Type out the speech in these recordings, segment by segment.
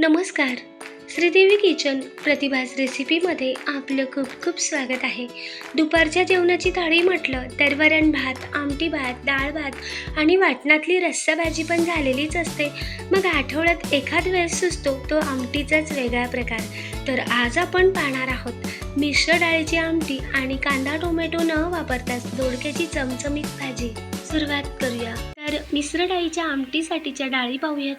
नमस्कार. श्रीदेवी किचन प्रतिभास रेसिपीमध्ये आपलं खूप खूप स्वागत आहे. दुपारच्या जेवणाची थाळी म्हटलं तर वरण भात आमटी भात डाळ भात आणि वाटणातली रस्सा भाजी पण झालेलीच असते. मग आठवड्यात एखाद वेळेस सुचतो तो आमटीचाच वेगळा प्रकार. तर आज आपण पाहणार आहोत मिश्र डाळीची आमटी आणि कांदा टोमॅटो न वापरताच दोडक्याची चमचमीत भाजी. सुरुवात करूया. तर मिश्र डाळीच्या आमटीसाठीच्या डाळी पाहूयात.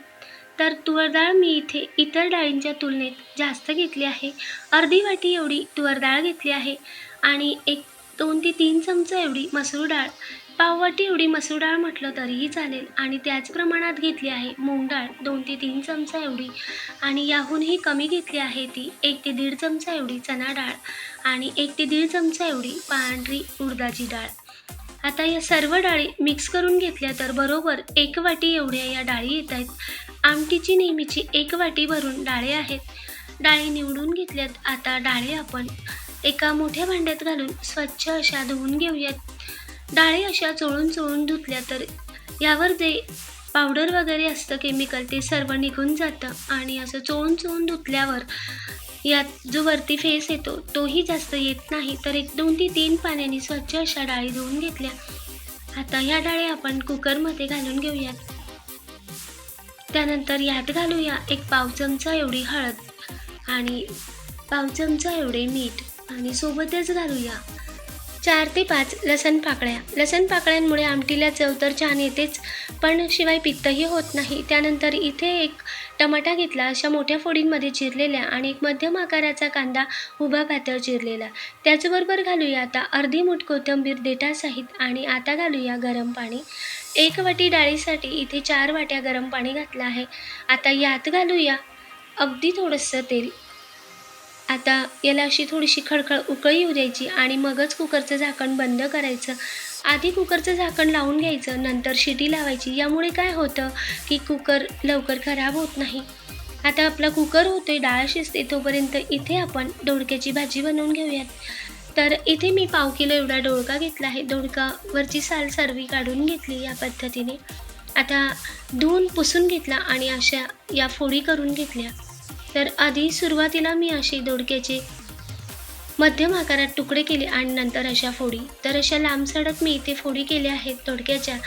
तर तुवरडाळ मी इथे इतर डाळींच्या तुलनेत जास्त घेतली आहे. अर्धी वाटी एवढी तुवरडाळ घेतली आहे आणि एक दोन ते तीन चमचा एवढी मसूर डाळ. पाववाटी एवढी मसूर डाळ म्हटलं तरीही चालेल आणि त्याच प्रमाणात घेतली आहे मूग डाळ दोन ते तीन चमचा एवढी. आणि याहूनही कमी घेतली आहे ती एक ते दीड चमचा एवढी चणा डाळ आणि एक ते दीड चमचा एवढी पांढरी उडदाची डाळ. आता या सर्व डाळी मिक्स करून घेतल्या तर बरोबर एक वाटी एवढ्या या डाळी येत आहेत. आमटीची नेहमीची एक वाटी भरून डाळे आहेत. डाळी निवडून घेतल्यात. आता डाळी आपण एका मोठ्या भांड्यात घालून स्वच्छ अशा धुवून घेऊयात. डाळी अशा चोळून चोळून धुतल्या तर यावर जे पावडर वगैरे असतं केमिकल ते सर्व निघून जातं. आणि असं चोळून चोळून धुतल्यावर यात जो वरती फेस येतो तोही जास्त येत नाही. तर एक दोन ते तीन पाण्याने स्वच्छ अशा डाळी धुवून घेतल्या. आता ह्या डाळी आपण कुकरमध्ये घालून घेऊयात. त्यानंतर यात घालूया एक पाव चमचा एवढी हळद आणि पाव चमचा एवढे मीठ. आणि सोबतच घालूया चार ते पाच लसण पाकळ्या. लसण पाकळ्यांमुळे आमटीला चव तर छान येतेच पण शिवाय पित्तही होत नाही. त्यानंतर इथे एक टमाटा घेतला अशा मोठ्या फोडींमध्ये चिरलेल्या आणि एक मध्यम आकाराचा कांदा उभा पातळ चिरलेला. त्याचबरोबर घालूया आता अर्धी मूठ कोथिंबीर देठासहित आणि आता घालूया गरम पाणी. एक वाटी डाळीसाठी इथे चार वाट्या गरम पाणी घातलं आहे. आता यात घालूया अगदी थोडंसं तेल. आता याला अशी थोडीशी खळखळ उकळी येऊ द्यायची आणि मगच कुकरचं झाकण बंद करायचं. आधी कुकरचं झाकण लावून घ्यायचं नंतर शिटी लावायची. यामुळे काय होतं की कुकर लवकर खराब होत नाही. आता आपला कुकर होतोय डाळ शिजते तोपर्यंत इथे आपण दोडक्याची भाजी बनवून घेऊयात. तर इथे मी पाव किलो एवढा दोडका घेतला आहे. दोडकावरची साल सर्वी काढून घेतली या पद्धतीने. आता धुवून पुसून घेतला आणि अशा या फोडी करून घेतल्या. तर आधी सुरुवातीला मी अशी दोडक्याचे मध्यम आकारात तुकडे केले आणि नंतर अशा फोडी. तर अशा लांब सडक मी इथे फोडी केल्या आहेत दोडक्याच्या.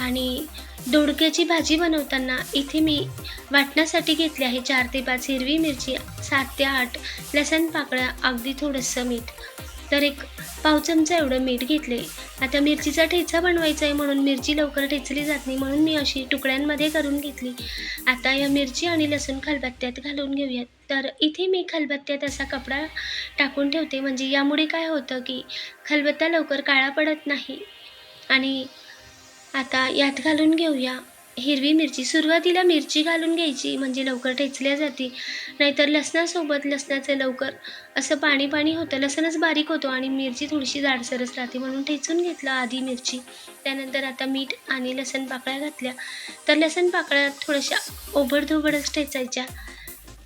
आणि दोडक्याची भाजी बनवताना इथे मी वाटण्यासाठी घेतली आहे चार ते पाच हिरवी मिरची सात ते आठ लसण पाकळ्या अगदी थोडंसं मीठ. तर एक पाव चमचा एवढं मीठ घेतले. आता मिरचीचा ठेचा बनवायचा आहे म्हणून मिरची लवकर ठेचली जात नाही म्हणून मी अशी तुकड्यांमध्ये करून घेतली. आता या मिरची आणि लसूण खलबत्त्यात घालून घेऊयात. तर इथे मी खलबत्त्यात असा कपडा टाकून ठेवते. म्हणजे यामुळे काय होतं की खलबत्ता लवकर काळा पडत नाही. आणि आता यात घालून घेऊया. हिरवी मिरची सुरुवातीला मिरची घालून घ्यायची म्हणजे लवकर ठेचल्या जाते. नाहीतर लसणासोबत लसणाचं लवकर असं पाणी पाणी होतं. लसणच बारीक होतो आणि मिरची थोडीशी जाडसरच राहते म्हणून ठेचून घेतलं आधी मिरची. त्यानंतर आता मीठ आणि लसण पाकळ्या घातल्या. तर लसण पाकळ्या थोड्याशा ओबडधोबडच ठेचायच्या.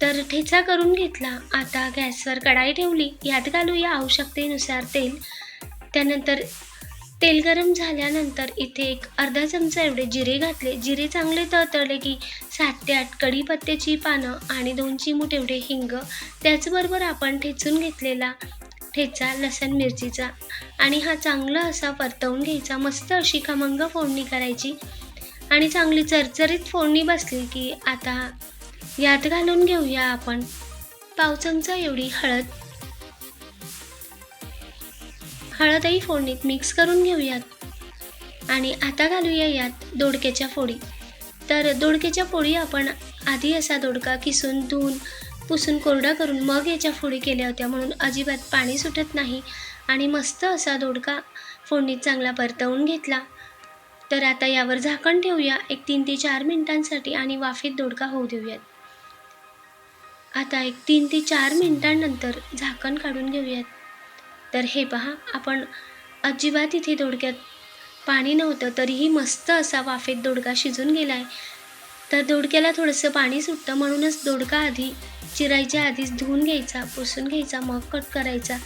तर ठेचा करून घेतला. आता गॅसवर कढाई ठेवली. यात घालूया आवश्यकतेनुसार तेल. त्यानंतर तेल गरम झाल्यानंतर इथे एक अर्धा चमचा एवढे जिरे घातले. जिरे चांगले तळतळले की सात ते आठ कढीपत्त्याची पानं आणि दोन चिमूट एवढे हिंग त्याचबरोबर आपण ठेचून घेतलेला ठेचा लसण मिरचीचा आणि हा चांगला असा परतवून घ्यायचा. मस्त अशी खमंग फोडणी करायची आणि चांगली चरचरीत फोडणी बसली की आता यात घालून घेऊया आपण पाव चमचा एवढी हळद हळदही फोडणीत मिक्स करून घेऊयात. आणि आता घालूया यात दोडक्याच्या फोडी. तर दोडक्याच्या फोडी आपण आधी असा दोडका किसून धुवून पुसून कोरडा करून मग याच्या फोडी केल्या होत्या म्हणून अजिबात पाणी सुटत नाही. आणि मस्त असा दोडका फोडणीत चांगला परतवून घेतला. तर आता यावर झाकण ठेवूया. एक तीन ते चार मिनिटांसाठी आणि वाफेत दोडका होऊ देऊयात. आता एक तीन ते चार मिनिटांनंतर झाकण काढून घेऊयात. तर हे पहा आपण अजिबात इथे दोडक्यात पाणी नव्हतं तरीही मस्त असा वाफेत दोडका शिजून गेला आहे तर दोडक्याला थोडंसं पाणी सुटतं म्हणूनच दोडका आधी चिरायच्या आधीच धुवून घ्यायचा पुसून घ्यायचा मग कट करायचा.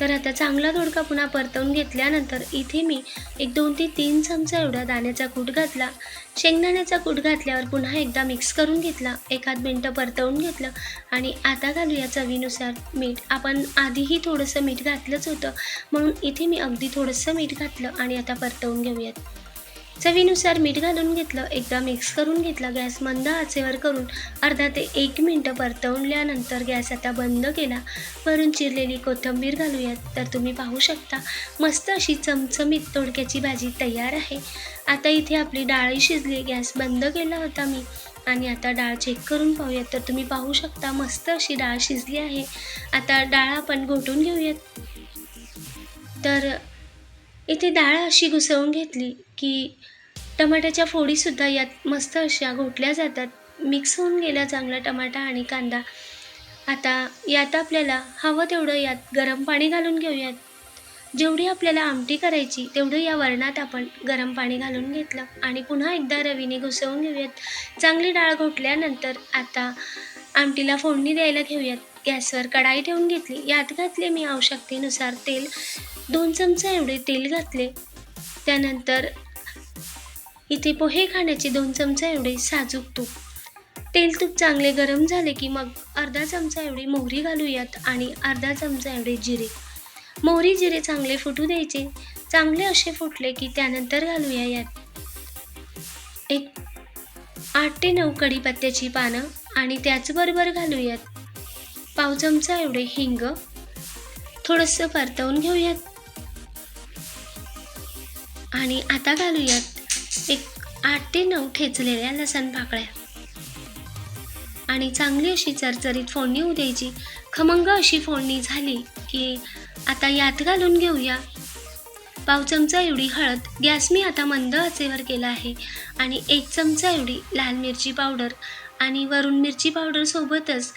तर आता चांगला दोडका पुन्हा परतवून घेतल्यानंतर इथे मी एक दोन ते तीन चमचा एवढा दाण्याचा कूट घातला. शेंगदाण्याचा कूट घातल्यावर पुन्हा एकदा मिक्स करून घेतला. एखाद मिनटं परतवून घेतलं आणि आता घालूया चवीनुसार मीठ. आपण आधीही थोडंसं मीठ घातलंच होतं. म्हणून इथे मी अगदी थोडंसं मीठ घातलं आणि आता परतवून घेऊयात. चवीनुसार मीठ घालून घेतलं एकदा मिक्स करून घेतला गॅस मंद आचेवर करून अर्धा ते एक मिनटं परतवल्यानंतर गॅस आता बंद केला. वरून चिरलेली कोथिंबीर घालूयात. तर तुम्ही पाहू शकता मस्त अशी चमचमीत तोडक्याची भाजी तयार आहे. आता इथे आपली डाळी शिजली गॅस बंद केला होता मी. आणि आता डाळ चेक करून पाहूयात. तर तुम्ही पाहू शकता मस्त अशी डाळ शिजली आहे. आता डाळ आपण घोटून घेऊयात. तर इथे डाळ अशी घुसवून घेतली की टमाट्याच्या फोडीसुद्धा यात मस्त अशा घोटल्या जातात. मिक्स होऊन गेला चांगला टमाटा आणि कांदा. आता यात आपल्याला हवं तेवढं यात गरम पाणी घालून घेऊयात. जेवढी आपल्याला आमटी करायची तेवढं या वरणात आपण गरम पाणी घालून घेतलं आणि पुन्हा एकदा रवीने घुसवून घेऊयात. चांगली डाळ घोटल्यानंतर आता आमटीला फोडणी द्यायला घेऊयात. गॅसवर कढाई ठेवून घेतली. यात घातले मी आवश्यकतेनुसार तेल. दोन चमचा एवढे तेल घातले. त्यानंतर इथे पोहे खाण्याचे दोन चमचा एवढे साजूक तूप. तेल तूप चांगले गरम झाले की मग अर्धा चमचा एवढी मोहरी घालूयात आणि अर्धा चमचा एवढे जिरे. मोहरी जिरे चांगले फुटू द्यायचे. चांगले असे फुटले की त्यानंतर घालूया यात एक आठ ते नऊ कढीपत्त्याची पानं आणि त्याचबरोबर घालूयात पाव चमचा एवढे हिंग. थोडंसं परतवून घेऊयात. आणि आता घालूयात एक आठ ते नऊ ठेचलेल्या लसण पाकळ्या आणि चांगली अशी चरचरीत फोडणी होऊ द्यायची. खमंग अशी फोडणी झाली की आता यात घालून घेऊया. पाव चमचा एवढी हळद गॅस मी आता मंद आचेवर केला आहे. आणि एक चमचा एवढी लाल मिरची पावडर आणि वरून मिरची पावडर सोबतच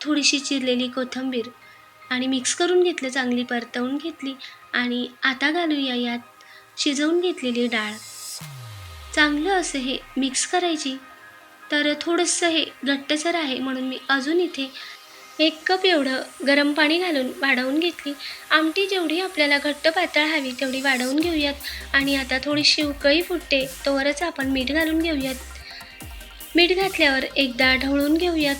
थोडीशी चिरलेली कोथिंबीर. आणि मिक्स करून घेतलं चांगली परतवून घेतली. आणि आता घालूया यात शिजवून घेतलेली डाळ. चांगलं असं हे मिक्स करायची. तर थोडंसं हे घट्टसर आहे म्हणून मी अजून इथे एक कप एवढं गरम पाणी घालून वाढवून घेतली. आमटी जेवढी आपल्याला घट्ट पातळ हवी तेवढी वाढवून घेऊयात. आणि आता थोडीशी उकळी फुटते तोवरच आपण मीठ घालून घेऊयात. मीठ घातल्यावर एकदा ढवळून घेऊयात.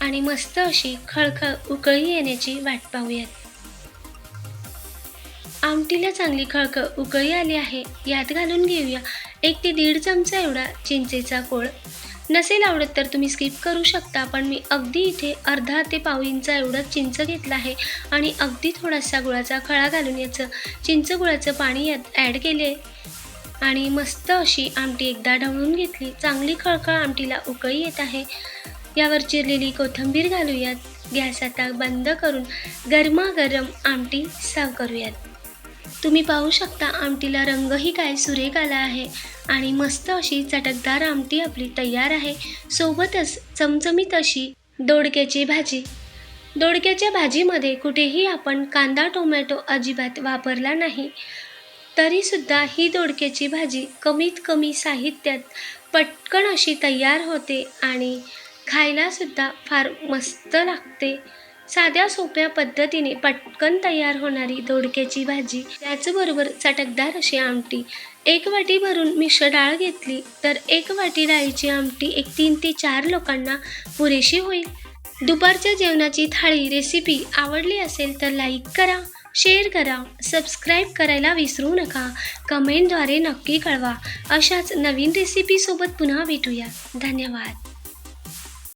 आणि मस्त अशी खळखळ उकळी येण्याची वाट पाहूयात. आमटीला चांगली खळखळ उकळी आली आहे. यात घालून घेऊया. एक ते दीड चमचा एवढा चिंचेचा कोळ. नसेल आवडत तर तुम्ही स्किप करू शकता पण मी अगदी इथे अर्धा ते पाव इंचा एवढा चिंच घेतला आहे आणि अगदी थोडासा गुळाचा खळा घालून याचं चिंच गुळाचं पाणी यात ॲड केले. आणि मस्त अशी आमटी एकदा ढवळून घेतली. चांगली खळखळ आमटीला उकळी येत आहे. यावर चिरलेली कोथिंबीर घालूयात. गॅस आता बंद करून गरमागरम आमटी सर्व करूयात. तुम्ही पाहू शकता आमटीला रंगही काय सुरेख आला आहे आणि मस्त अशी चटकदार आमटी आपली तयार आहे. सोबतच चमचमीत अशी दोडक्याची भाजी. दोडक्याच्या भाजीमध्ये कुठेही आपण कांदा टोमॅटो अजिबात वापरला नाही. तरीसुद्धा ही दोडक्याची भाजी कमीत कमी साहित्यात पटकन अशी तयार होते आणि खायलासुद्धा फार मस्त लागते. साध्या सोप्या पद्धतीने पटकन तयार होणारी दोडक्याची भाजी त्याचबरोबर चटकदार अशी आमटी. एक वाटी भरून मिश्र डाळ घेतली तर एक वाटी डाळीची आमटी एक तीन ते चार लोकांना पुरेशी होईल. दुपारच्या जेवणाची थाळी रेसिपी आवडली असेल तर लाईक करा शेअर करा सबस्क्राईब करायला विसरू नका. कमेंटद्वारे नक्की कळवा. अशाच नवीन रेसिपीसोबत पुन्हा भेटूया. धन्यवाद.